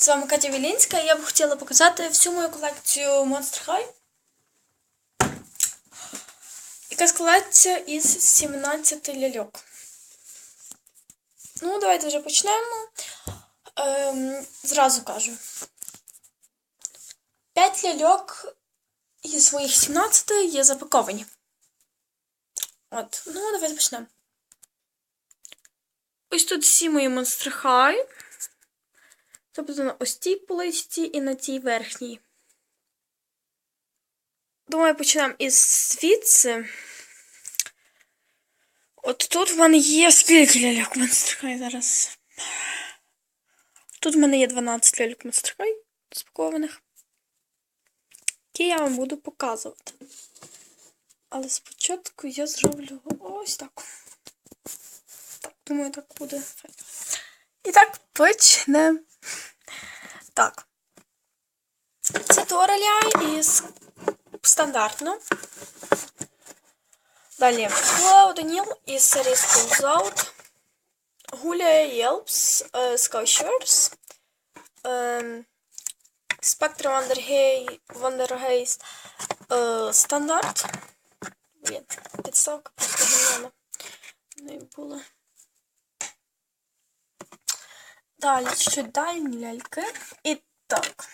З вами Катя Вілінська. і Я б хотіла показати всю мою колекцію Monster High. Яка складається із 17 ляльок. Ну, давайте вже почнемо. Ем, зразу кажу. 5 ляльок із своїх 17 є запаковані. От, ну, давайте почнемо. Ось тут всі мої Monster High. Тобто на ось тій поличці і на тій верхній. Думаю, почнемо із звідси. От тут в мене є скільки ляльок High зараз. Тут в мене є 12 ляльок High спакованих. Які я вам буду показувати. Але спочатку я зроблю ось так. Так, думаю, так буде. І так, почнемо. Так. Це Тораля із стандартно. Далі Клео Даніл із серії Schools Out. Гуля Єлпс Скаушерс. Спектр Вандергейст Стандарт. Блін, підставка просто геніальна. Не було. Далі чуть-чуть дальні ляльки. І так.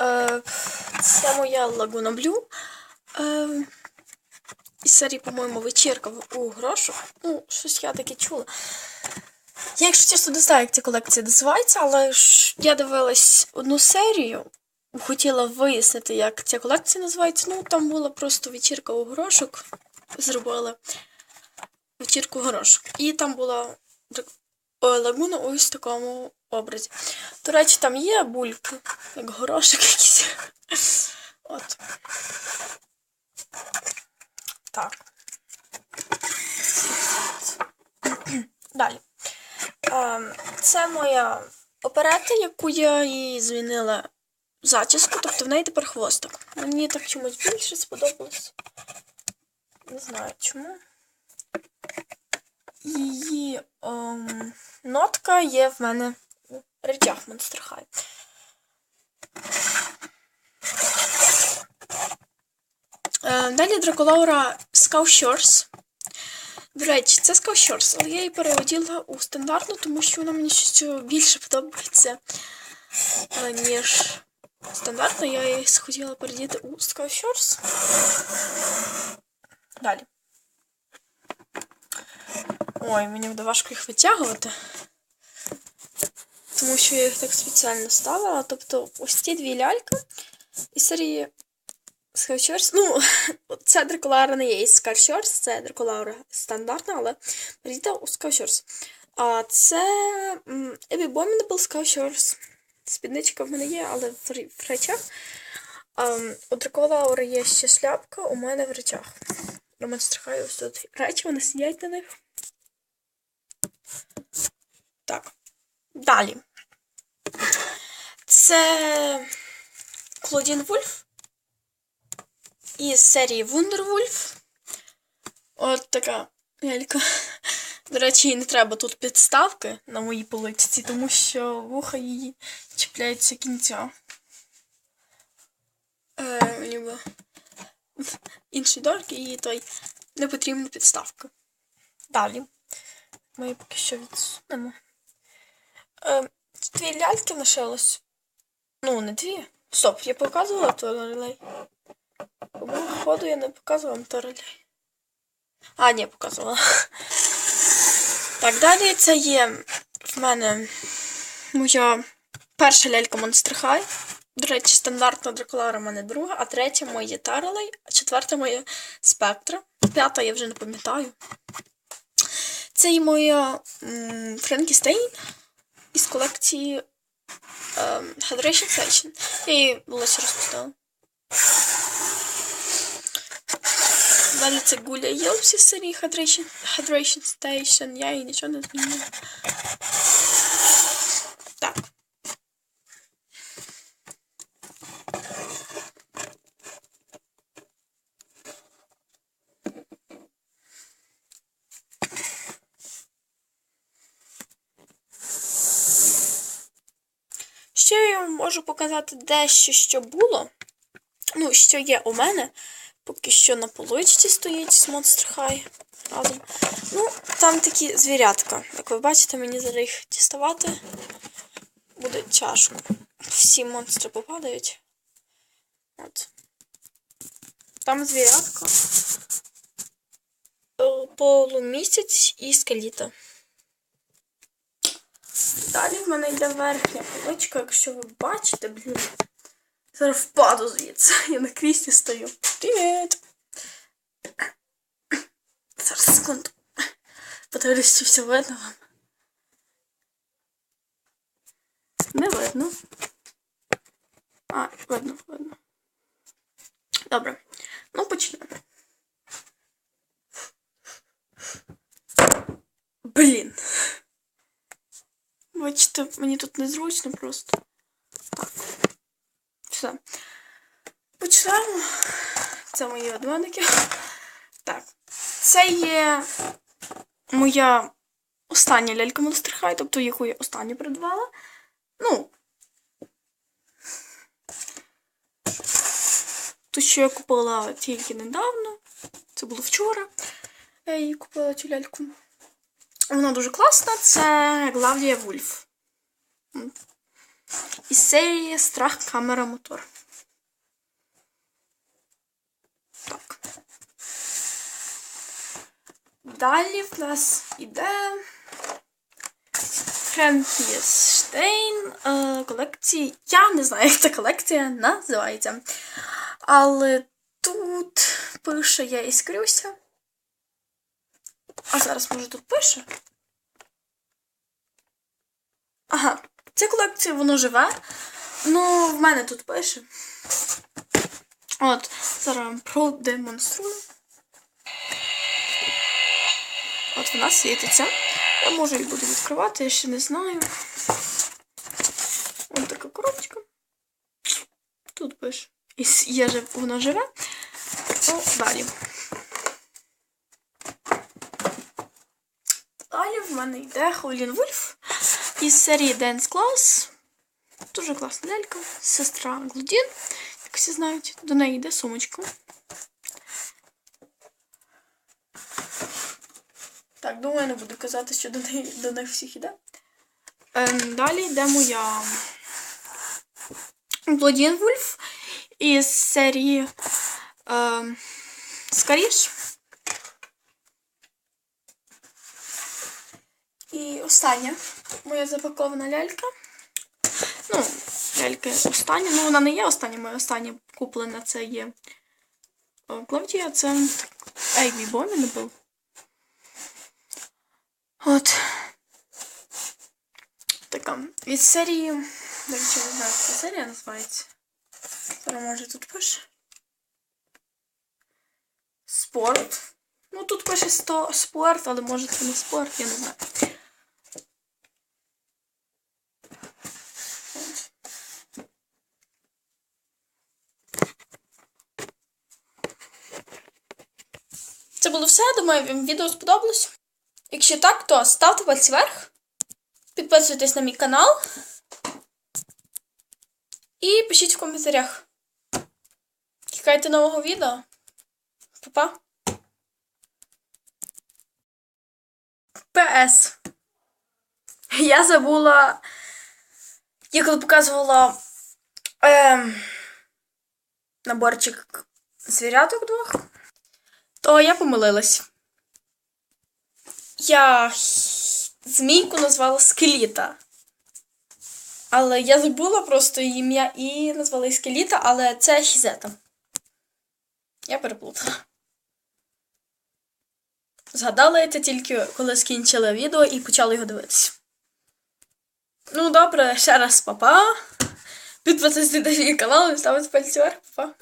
Е, це моя Лагуна Блю. Е, із серії, по-моєму, вечірка у грошах. Ну, щось я таке чула. Я, якщо чесно, не знаю, як ця колекція називається, але ж я дивилась одну серію. Хотіла вияснити, як ця колекція називається. Ну, там була просто вечірка у горошок. Зробили вечірку горошок. І там була лагуна ось в такому образі. До речі, там є бульки, як горошок якийсь. От. Так. Далі. Ем, Це моя оперета, яку я їй змінила зачіску, тобто в неї тепер хвостик. Мені так чомусь більше сподобалось. Не знаю чому. Її ем, нотка є в мене у речах Monster High. Е, далі Драколаура Скаушорс. До речі, це Скаушорс, але я її переводила у стандартну, тому що вона мені щось більше подобається, е, ніж стандартно. Я її хотіла передіти у Скаушорс. Далі. Ой, мені буде важко їх витягувати. Тому що я їх так спеціально ставила. Тобто ось ці дві ляльки із серії Скарчорс. Ну, це Драколаура не є із Скарчорс, це Драколаура стандартна, але перейде у Скарчорс. А це Abominable Скарчорс. Спідничка в мене є, але в, речах. А, у Драколаури є ще шляпка, у мене в речах. Роман страхає ось тут речі, вони сидять на них. Так. Далі. Це Клодін Вульф із серії Вундервульф. От така лялька. До речі, не треба тут підставки на моїй поличці, тому що вуха її чіпляються кінця. Е, ніби інший дорк і той не потрібна підставка. Далі. Ми поки що відсунемо. Е, дві ляльки лишилось. Ну, не дві. Стоп, я показувала то релей. Походу я не показувала то релей. А, ні, показувала. Так, далі це є в мене моя перша лялька Monster High. До речі, стандартна Драколара в мене друга, а третя моя Тарелей, а четверта моя Спектра. П'ята я вже не пам'ятаю. Це і моя Френкістейн із колекції um, Hydration Station. Я її волосся розпустила. Далі це Гуля Єлпсі із серії Hydration, Hydration Station. Я її нічого не змінила. Так. Ще я вам можу показати дещо, що було. Ну, що є у мене. Поки що на поличці стоїть з Monster High разом. Ну, там такі звірятка. Як ви бачите, мені зараз їх діставати буде тяжко. Всі монстри попадають. От. Там звірятка. Е, Полумісяць і скеліта. Далі в мене йде верхня поличка, якщо ви бачите, блін. Зараз впаду звідси. Я на кріслі стою. Привіт! Зараз секунду. Подивлюсь, чи все видно вам. Не видно. А, видно, видно. Добре. Ну, почнемо. Блін. Бачите, мені тут незручно просто. Так. Все. Почнемо. Це мої однодники. Так. Це є моя остання лялька Monster High, тобто яку я останню придбала. Ну. Ту, що я купила тільки недавно. Це було вчора. Я її купила цю ляльку. Вона дуже класна. Це Главдія Вульф. Із серії Страх камера мотор. Так. Далі в нас іде Франкенштейн е, колекції. Я не знаю, як ця колекція називається. Але тут пише я іскрюся. А зараз, може, тут пише? Ага, ця колекція воно живе. Ну, в мене тут пише. От, зараз вам продемонструю. От вона світиться. Я можу її буду відкривати, я ще не знаю. Ось така коробочка. Тут пише. І є воно живе. Ну, далі. Далі в мене йде Холін Вульф із серії Dance Class. Дуже класна лялька. Сестра Глудін, як всі знають. До неї йде сумочка. Так, думаю, не буду казати, що до неї до них всіх іде. Ем, далі йде моя Блодін Вульф із серії ем, Скаріш. І остання моя запакована лялька. Ну, лялька остання. Ну, вона не є остання, моя остання куплена це є Клавдія, це Ейві Бомі був. От. Така. Від серії. До речі, не знаю, ця серія називається. Зараз може тут пише. Спорт. Ну тут пише 100 спорт, але може це не спорт, я не знаю. Все. Думаю, вам відео сподобалось. Якщо так, то ставте пальці вверх, підписуйтесь на мій канал і пишіть в коментарях. Чекайте нового відео. Па-па! ПС. Я забула. Я коли показувала ем, наборчик звіряток двох, то я помилилась. Я змійку назвала скеліта. Але я забула просто її ім'я і назвала її скеліта, але це хізета. Я переплутала. Згадала це тільки коли скінчила відео і почала його дивитися. Ну, добре, ще раз папа. Підписуйтесь на мій канал і ставте пальці вверх, папа.